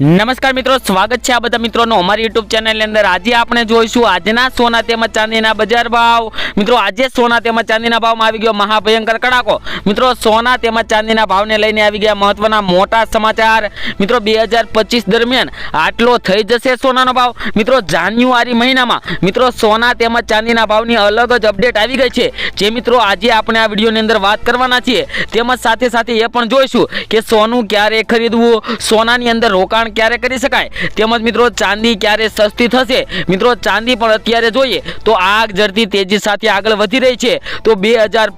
નમસ્કાર મિત્રો, સ્વાગત છે આ બધા મિત્રોનો અમારી યુટ્યુબ ચેનલની અંદર. આજે આપણે જોઈશું આજના સોના તેમજ ચાંદીના બજાર ભાવ. મિત્રો, આજે સોના તેમજ ચાંદીના ભાવમાં આવી ગયો મહાભયંકર કડાકો. મિત્રો, સોના તેમજ ચાંદીના ભાવને લઈને આવી ગયા મહત્વના મોટા સમાચાર. મિત્રો, બે દરમિયાન આટલો થઈ જશે સોનાનો ભાવ. મિત્રો, જાન્યુઆરી મહિનામાં, મિત્રો, સોના તેમજ ચાંદીના ભાવની અલગ જ અપડેટ આવી ગઈ છે. જે મિત્રો, આજે આપણે આ વિડીયોની અંદર વાત કરવાના છીએ. તેમજ સાથે સાથે એ પણ જોઈશું કે સોનું ક્યારે ખરીદવું, સોનાની અંદર રોકાણ ક્યારે કરી શકાય? તેમજ મિત્રો, ચાંદી ક્યારે સસ્તી થશે? મિત્રો, ચાંદી પણ અત્યારે જોઈએ તો આગ જડતી તેજી સાથે આગળ વધી રહી છે. તો બે હજાર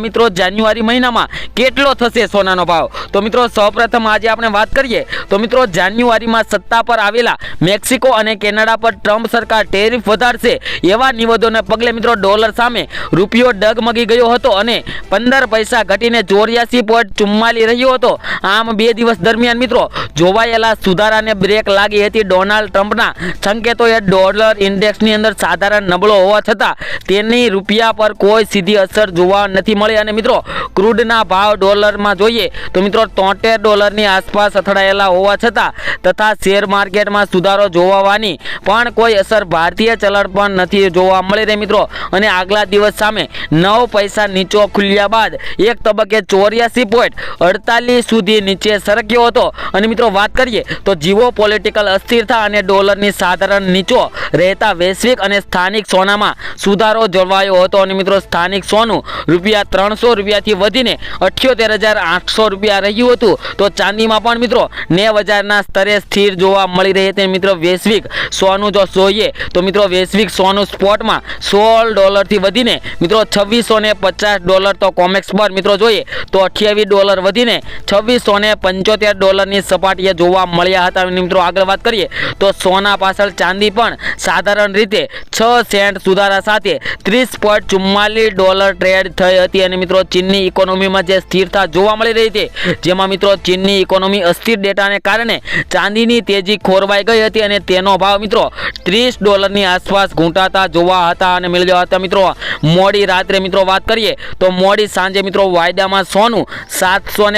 મિત્રો, જાન્યુઆરી મહિનામાં કેટલો થશે સોનાનો ભાવ? તો મિત્રો, સૌપ્રથમ આજે આપણે વાત કરીએ તો મિત્રો, જાન્યુઆરીમાં સત્તા પર આવેલા મેક્સિકો અને કેનેડા પર ટ્રમ્પ સરકાર ટેરિફ વધારશે એવા નિવેદોને પગલે મિત્રો, ડોલર સામે રૂપિયો ડગમગી ગયો હતો અને પંદર પૈસા ઘટીને ચોર્યાસી પોઈન્ટ ચુમ્માલી રહ્યો હતો. આમ બે દિવસ દરમિયાન મિત્રો, જોવાયેલા સુધારાને બ્રેક લાગી હતી ડોનાલ્ડ ટ્રમ્પના. સંકેતોએ ડોલર ઇન્ડેક્સની અંદર સાધારણ નબળો હોવા છતાં તેની રૂપિયા પર કોઈ સીધી અસર જોવા નથી મળી. અને મિત્રો, ક્રૂડના ભાવ ડોલરમાં જોઈએ તો મિત્રો, તોતેર ડોલરની આસપાસ અથડાયેલા હોવા છતાં તથા શેર માર્કેટમાં સુધારો જોવાની પણ કોઈ અસર ભારતીય ચલણ પણ નથી જોવા મળી રહી મિત્રો. અને આગલા દિવસ સામે નવ પૈસા નીચો ખુલ્યા બાદ એક તબક્કે ચોર્યાસી પોઈન્ટ અડતાલીસ સુધી નીચે સરક્યો હતો. અને મિત્રો, વાત કરીએ તો જીવો પોલિટિકલ અસ્થિરતા અને ડોલરની સાધારણ નીચો રહેતા વૈશ્વિક અને સ્થાનિક સોનામાં સુધારો જળવાયો હતો. અને મિત્રો, સ્થાનિક સોનું રૂપિયા ત્રણસો રૂપિયાથી વધીને અઠ્યોતેર હજાર આઠસો રૂપિયા રહ્યું હતું. તો ચાંદીમાં પણ મિત્રો, નેવ હજારના સ્તરે સ્થિર જોવા મળી રહી હતી મિત્રો વૈશ્વિક સોનું જો જોઈએ, તો મિત્રો વૈશ્વિક સોનું સ્પોટમાં સોળ ડોલરથી વધીને મિત્રો છવ્વીસો ને પચાસ ડોલર તો કોમેક્સ પર મિત્રો જોઈએ, તો અઠ્યાવીસ ડોલર વધીને છવ્વીસો ને પંચોતેર ડોલરની સપાટીએ જોવા મળ્યા હતા. મિત્રો, આગળ વાત કરીએ તો સોના પાછળ ચાંદી પણ સાધારણ રીતે છ સેન્ટ સુધારા સાથે ત્રીસ પોઈન્ટ ચુમ્માલીસ ડોલર ટ્રેડ થઈ હતી. અને મિત્રો, ચીનની ઇકોનોમીમાં જે સ્થિરતા જોવા મળી રહી હતી, જેમાં મિત્રો, ચીનની ઇકોનોમી અસ્થિર ડેટાને કારણે ચાંદીની તેજી ખોરવાઈ ગઈ હતી અને તેનો ભાવ મિત્રો ત્રીસ ડોલરની આસપાસ ઘૂંટાતા જોવા હતા અને મળ્યા હતા. મિત્રો, મોડી રાત્રે મિત્રો વાત કરીએ તો મોડી સાંજે મિત્રો વાયદામાં સોનું સાતસો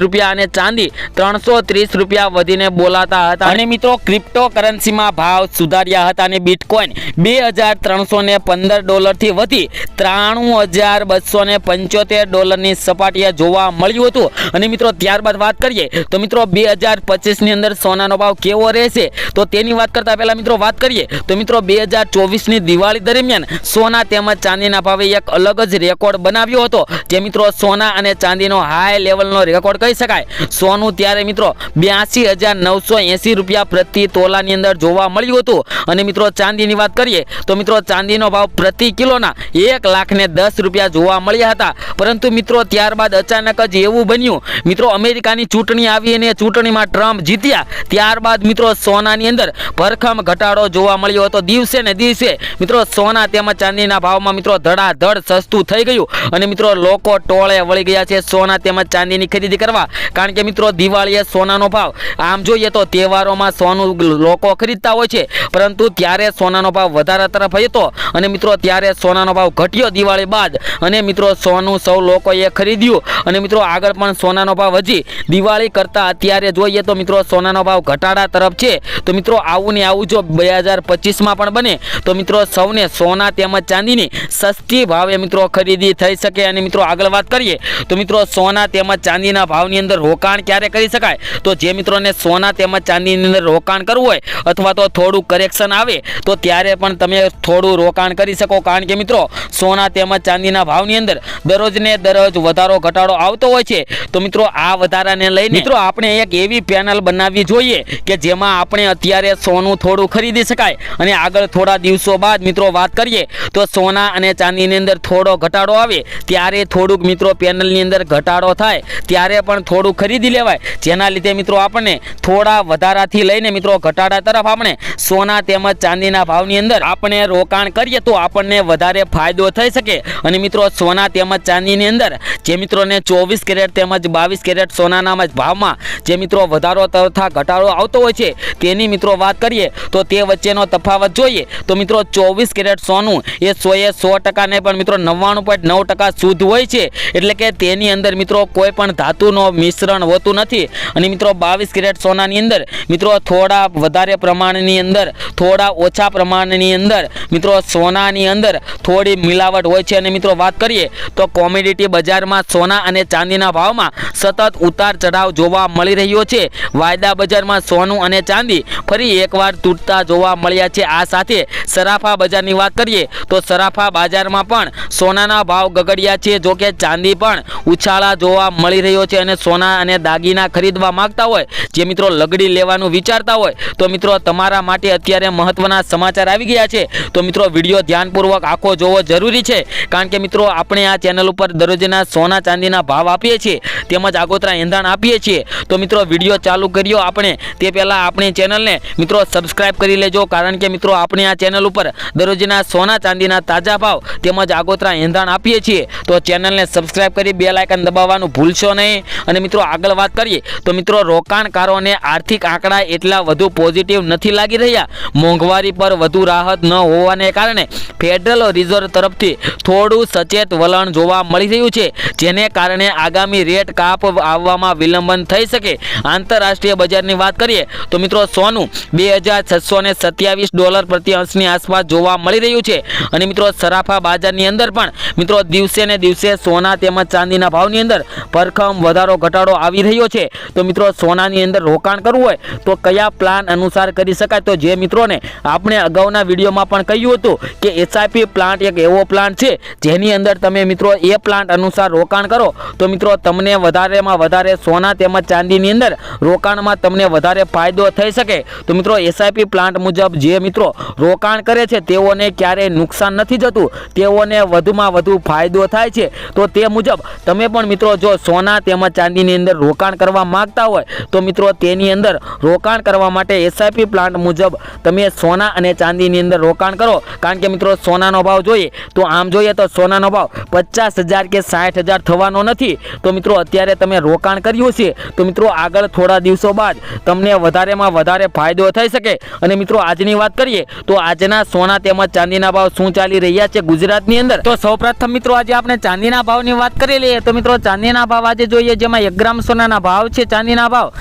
રૂપિયા અને ચાંદી ત્રણસો ત્રીસ રૂપિયા વધીને બોલાતા હતા. અને મિત્રો ક્રિપ્ટો કરન્સીમાં ભાવ સુધાર્યા હતા અને બિટકોઇન બે હજાર ત્રણસો ને પંદર ડોલરથી વધી ત્રાણું હજાર બસો ને પંચોતેર ડોલરની સપાટીએ જોવા મળ્યું હતું. અને મિત્રો, ત્યારબાદ વાત કરીએ, તો મિત્રો, બે હજાર પચીસની અંદર સોનાનો ભાવ કેવો રહેશે? તો તેની વાત કરતા પહેલા મિત્રો, વાત કરીએ, તો મિત્રો, બે હજાર ચોવીસની દિવાળી દરમિયાન સોના તેમજ ચાંદીના ભાવે એક અલગ જ રેકોર્ડ બનાવ્યો હતો, જે મિત્રો, સોના અને ચાંદીનો હાઈ લેવલનો રેકોર્ડ કહી શકાય. સોનું ત્યારે મિત્રો, બ્યાસી હજાર રૂપિયા પ્રતિ તોલાની અંદર જોવા મળ્યું હતું. અને મિત્રો ચાંદીની વાત કરીએ, તો મિત્રો ચાંદીનો ભાવ પ્રતિ કિલોના એક લાખ ને દસ રૂપિયા જોવા મળ્યા હતા. પરંતુ મિત્રો ત્યારબાદ અચાનક જ એવું બન્યું. મિત્રો અમેરિકાની ચૂંટણી આવી અને ચૂંટણીમાં ટ્રમ્પ જીત્યા. ત્યારબાદ મિત્રો સોનાની અંદર ભરખમ ઘટાડો જોવા મળ્યો હતો. દિવસે ને દિવસે મિત્રો સોના તેમજ ચાંદીના ભાવમાં મિત્રો ધડાધડ સસ્તું થઈ ગયું. અને મિત્રો લોકો ટોળે વળી ગયા છે સોના તેમજ ચાંદીની ખરીદી કરવા. કારણ કે મિત્રો દિવાળીએ સોનાનો ભાવ આમ જોઈએ તો તહેવારોમાં સોનું લોકો ખરીદતા હોય છે, પરંતુ ત્યારે સોનાનો ભાવ વધારા તરફ હતો. અને મિત્રો, ત્યારે સોનાનો ભાવ ઘટ્યો દિવાળી બાદ. અને મિત્રો, સોનું સૌ લોકોએ ખરીદ્યું. અને મિત્રો, આગળ પણ સોનાનો ભાવ હજી દિવાળી કરતાં અત્યારે જોઈએ તો મિત્રો, સોનાનો ભાવ ઘટાડા તરફ છે. તો મિત્રો, આવું ને આવું જો બે હજાર પચીસમાં પણ બને, તો મિત્રો, સૌને સોના તેમજ ચાંદીની સસ્તી ભાવે મિત્રો ખરીદી થઈ શકે. અને મિત્રો, આગળ વાત કરીએ, તો મિત્રો, સોના તેમજ ચાંદીના ભાવની અંદર રોકાણ ક્યારે કરી શકાય? તો જે મિત્રોને સોના તેમજ ચાંદીની અંદર રોકાણ કરવું હોય અથવા તો થોડું કરેક્શન આવે, તો ત્યારે પણ તમે થોડું રોકાણ કરી શકો. કારણ કે મિત્રો, સોના તેમજ ચાંદીના ભાવની અંદર દરરોજને દરરોજ વધારો, ઘટાડો આવતો હોય છે. તો મિત્રો, આ વધારાને લઈને મિત્રો, આપણે એક એવી પેનલ બનાવવી જોઈએ કે જેમાં આપણે અત્યારે સોનું થોડું ખરીદી શકાય. અને આગળ થોડા દિવસો બાદ મિત્રો વાત કરીએ, તો સોના અને ચાંદીની અંદર થોડો ઘટાડો આવે, ત્યારે થોડુંક મિત્રો પેનલની અંદર ઘટાડો થાય, ત્યારે પણ થોડું ખરીદી લેવાય. જેના લીધે મિત્રો આપણને થોડા વધારાથી લઈને મિત્રો ઘટાડા તરફ આપણે સોના તેમજ ચાંદીના ભાવની અંદર આપણે રોકાણ કરીએ તો આપણને વધારે ફાયદો થઈ શકે. અને મિત્રો સોના તેમજ ચાંદીની અંદર જે મિત્રોને ચોવીસ કેરેટ તેમજ બાવીસ કેરેટ સોનાના ભાવમાં જે મિત્રો વધારો તથા ઘટાડો આવતો હોય છે તેની મિત્રો વાત કરીએ તો તે વચ્ચેનો તફાવત જોઈએ તો મિત્રો ચોવીસ કેરેટ સોનું એ સોએ સો ટકાને પણ મિત્રો નવ્વાણું પોઈન્ટ નવ ટકા શુદ્ધ હોય છે. એટલે કે તેની અંદર મિત્રો કોઈ પણ ધાતુનો મિશ્રણ હોતું નથી. અને મિત્રો બાવીસ કેરેટ સોનાની અંદર. મિત્રો, થોડા વધારે પ્રમાણની અંદર, થોડા ઓછા પ્રમાણની અંદર, મિત્રો, સોનાની અંદર થોડી મિલાવટ હોય છે. અને મિત્રો, વાત કરીએ તો કોમોડિટી બજારમાં સોના અને ચાંદીના ભાવમાં સતત ઉતાર ચઢાવ જોવા મળી રહ્યો છે. વાયદા બજારમાં સોનું અને ચાંદી ફરી એકવાર તૂટતા જોવા મળ્યા છે. આ સાથે સરાફા બજારની વાત કરીએ તો સરાફા બજારમાં પણ સોનાના ભાવ ગગડ્યા છે. જો કે ચાંદી પણ ઉછાળા જોવા મળી રહ્યો છે અને સોના અને દાગીના ખરીદવા માંગતા હોય, જે લગડી લેવાનું વિચારતા હોય, તો મિત્રો તમારા માટે અત્યારે મહત્વના સમાચાર આવી ગયા છે. તો મિત્રો વીડિયો ધ્યાનપૂર્વક આખો જોવો જરૂરી છે, કારણ કે મિત્રો આપણે આ ચેનલ ઉપર દરરોજના સોના ચાંદીના ભાવ આપીએ છીએ, તેમજ આગોતરા એંધાણ આપીએ છીએ. તો મિત્રો વીડિયો ચાલુ કર્યો આપણે, તે પહેલાં આપણી ચેનલને મિત્રો સબસ્ક્રાઈબ કરી લેજો, કારણ કે મિત્રો આપણે આ ચેનલ ઉપર દરરોજના સોના ચાંદીના તાજા ભાવ તેમજ આગોતરા એંધાણ આપીએ છીએ. તો ચેનલને સબસ્ક્રાઈબ કરી બે લાયકન દબાવવાનું ભૂલશો નહીં. અને મિત્રો આગળ વાત કરીએ, તો મિત્રો રોકાણકારોને આર્થિક આંકડા એટલા વધુ પોઝિટિવ નથી લાગી રહ્યા. મોંઘવારી પર વધુ રાહત ન હોવાને કારણે ફેડરલ રિઝર્વ તરફથી થોડું સચેત વલણ જોવા મળી રહ્યું છે, જેને કારણે આગામી રેટ કાપ આવવામાં વિલંબન થઈ શકે. આંતરરાષ્ટ્રીય બજારની વાત કરીએ, તો મિત્રો સોનું બે હજાર છસો ને સત્યાવીસ ડોલર પ્રતિ અંશની આસપાસ જોવા મળી રહ્યું છે. અને મિત્રો સરાફા બજારની અંદર પણ, મિત્રો દિવસે ને દિવસે સોના તેમજ ચાંદીના ભાવની અંદર ભરખમ વધારો, ઘટાડો આવી રહ્યો છે. તો મિત્રો સોનાની અંદર રોકાણ કરવું હોય તો કયા પ્લાન અનુસાર કરી શકાય? તો જે મિત્રોને આપણે અગાઉના વિડીયોમાં પણ કહ્યું હતું કે એસઆઈપી પ્લાન્ટ એક એવો પ્લાન્ટ છે, જેની અંદર તમે મિત્રો એ પ્લાન્ટ અનુસાર રોકાણ કરો. તો મિત્રો, તમને વધારેમાં વધારે સોના તેમજ ચાંદીની અંદર રોકાણમાં તમને વધારે ફાયદો થઈ શકે. તો મિત્રો એસઆઈપી પ્લાન્ટ મુજબ જે મિત્રો રોકાણ કરે છે, તેઓને ક્યારેય નુકસાન નથી જતું. તેઓને વધુમાં વધુ ફાયદો થાય છે. તો તે મુજબ તમે પણ મિત્રો, જો સોના તેમજ ચાંદીની અંદર રોકાણ કરવા માંગતા હોય, તો મિત્રો તેની અંદર રોકાણ કરવા માટે એસઆઈપી પ્લાન્ટ મુજબ તમે સોના અને ચાંદીની અંદર રોકાણ કરો. કારણ કે મિત્રો, સોનાનો ભાવ જોઈએ તો આમ જોઈએ તો સોનાનો ભાવ પચાસ હજાર કે સાઠ હજાર થવાનો નથી. તો મિત્રો, અત્યારે તમે રોકાણ કર્યું છે, તો મિત્રો, આગળ થોડા દિવસો બાદ તમને વધારેમાં વધારે ફાયદો થઈ શકે. અને મિત્રો, આજની વાત કરીએ તો આજના સોના તેમજ ચાંદીના ભાવ શું ચાલી રહ્યા છે ગુજરાતની અંદર? તો સૌપ્રથમ મિત્રો, આજે આપણે ચાંદીના ભાવની વાત કરી લઈએ. તો મિત્રો, ચાંદીના ભાવ આજે જોઈએ, જેમાં એક ગ્રામ સોનાના ભાવ છે ચાંદીના ભાવ.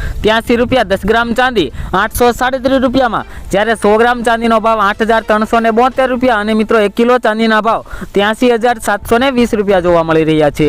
ત્યાંસી રૂપિયા, દસ ગ્રામ ચાંદી, આઠસો સાડત્રીસ રૂપિયામાં. જ્યારે સો ગ્રામ ચાંદીનો ભાવ આઠ હજાર ત્રણસો ને બોતેર રૂપિયા અને મિત્રો એક કિલો ચાંદીના ભાવ ત્યાંસી હજાર સાતસો ને વીસ રૂપિયા જોવા મળી રહ્યા છે.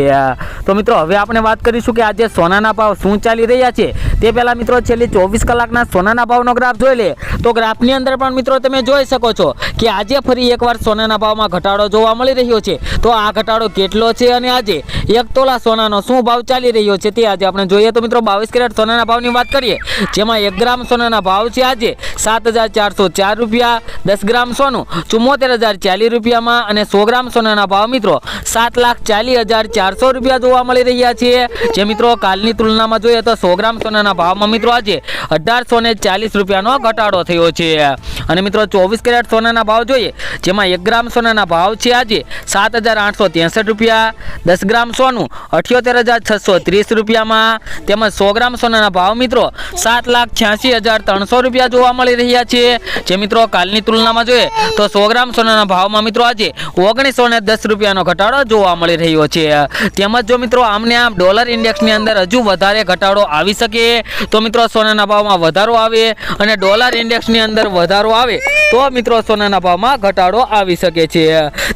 તો મિત્રો, હવે આપણે વાત કરીશું કે આજે સોનાના ભાવ શું ચાલી રહ્યા છે. તે પહેલાં મિત્રો, છેલ્લી ચોવીસ કલાકના સોનાના ભાવનો ગ્રાફ જોઈ લે. તો ગ્રાફની અંદર પણ મિત્રો, તમે જોઈ શકો છો કે આજે ફરી એકવાર સોનાના ભાવમાં ઘટાડો જોવા મળી રહ્યો છે. તો આ ઘટાડો કેટલો છે અને આજે? એક તોલા સોનાનો શું ભાવ ચાલી રહ્યો છે તે આજે આપણે જોઈએ. તો મિત્રો, બાવીસ કેરેટ સોનાના ભાવની વાત કરીએ. જેમાં એક ગ્રામ સોનાના ભાવ છે આજે સાત હજાર ચારસો ચાર રૂપિયા, દસ ગ્રામ સોનું ચુમ્મોતેર હજાર ચાલીસ રૂપિયામાં અને સો ગ્રામ સોનાના ભાવ મિત્રો સાત લાખ ચાલીસ હજાર ચારસો રૂપિયા જોવા મળી રહ્યા છે. જે મિત્રો કાલની તુલનામાં જોઈએ તો સો ગ્રામ સોનાના ભાવમાં મિત્રો આજે અઢારસો ને ચાલીસ રૂપિયાનો ઘટાડો થયો છે. અને મિત્રો ચોવીસ કેરેટ સોનાના ભાવ જોઈએ, જેમાં એક ગ્રામ સોનાના ભાવ છે આજે સાત હજાર આઠસો ત્રેસઠ રૂપિયા, દસ ગ્રામ સોનું અઠ્યોતેર હજાર છસો ત્રીસ રૂપિયામાં, તેમજ સો ગ્રામ સોનાના ભાવ મિત્રો સાત લાખ છ્યાસી હજાર ત્રણસો રૂપિયા જોવા મળી રહ્યા છે. જે મિત્રો કાલની તુલનામાં જોઈએ તો સો ગ્રામ સોનાના ભાવમાં મિત્રો આજે ઓગણીસો ને દસ રૂપિયાનો ઘટાડો જોવા મળી રહ્યો છે. તેમજ જો મિત્રો આમને આમ ડોલર ઇન્ડેક્સની અંદર હજુ વધારે ઘટાડો આવી શકે તો મિત્રો સોનાના ભાવમાં વધારો આવે અને ડોલર ઇન્ડેક્સની અંદર વધારો આવે તો મિત્રો સોનાના ભાવમાં ઘટાડો આવી શકે છે.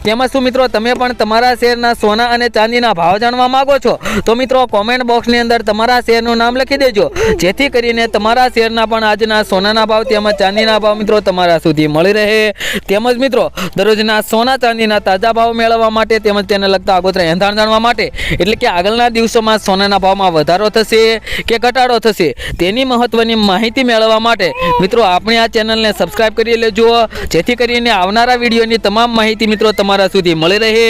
તેમજ શું મિત્રો તમે પણ તમારા શેરના સોના અને ચાંદીના ભાવ જાણવા માંગો છો? તો મિત્રો કોમેન્ટ બોક્સની અંદર તમારા શેરનું નામ લખી દેજો. જેથી કરીને તમારા શેરના પણ આજના સોનાના ભાવ તેમજ ચાંદીના ભાવ મિત્રો તમારા સુધી મળી રહે. તેમજ મિત્રો, દરરોજના સોના ચાંદીના તાજા ભાવ મેળવવા માટે તેમજ તેને લગતા આગોતરા એંધાણ જાણવા માટે, એટલે કે આગળના દિવસોમાં સોનાના ભાવમાં વધારો થશે કે ઘટાડો થશે, તેની મહત્વની માહિતી મેળવવા માટે મિત્રો આપણે આ ચેનલને સબસ્ક્રાઇબ કરી લેજો. જેથી કરીને આવનારા વિડીયોની તમામ માહિતી મિત્રો તમારા સુધી મળી રહે.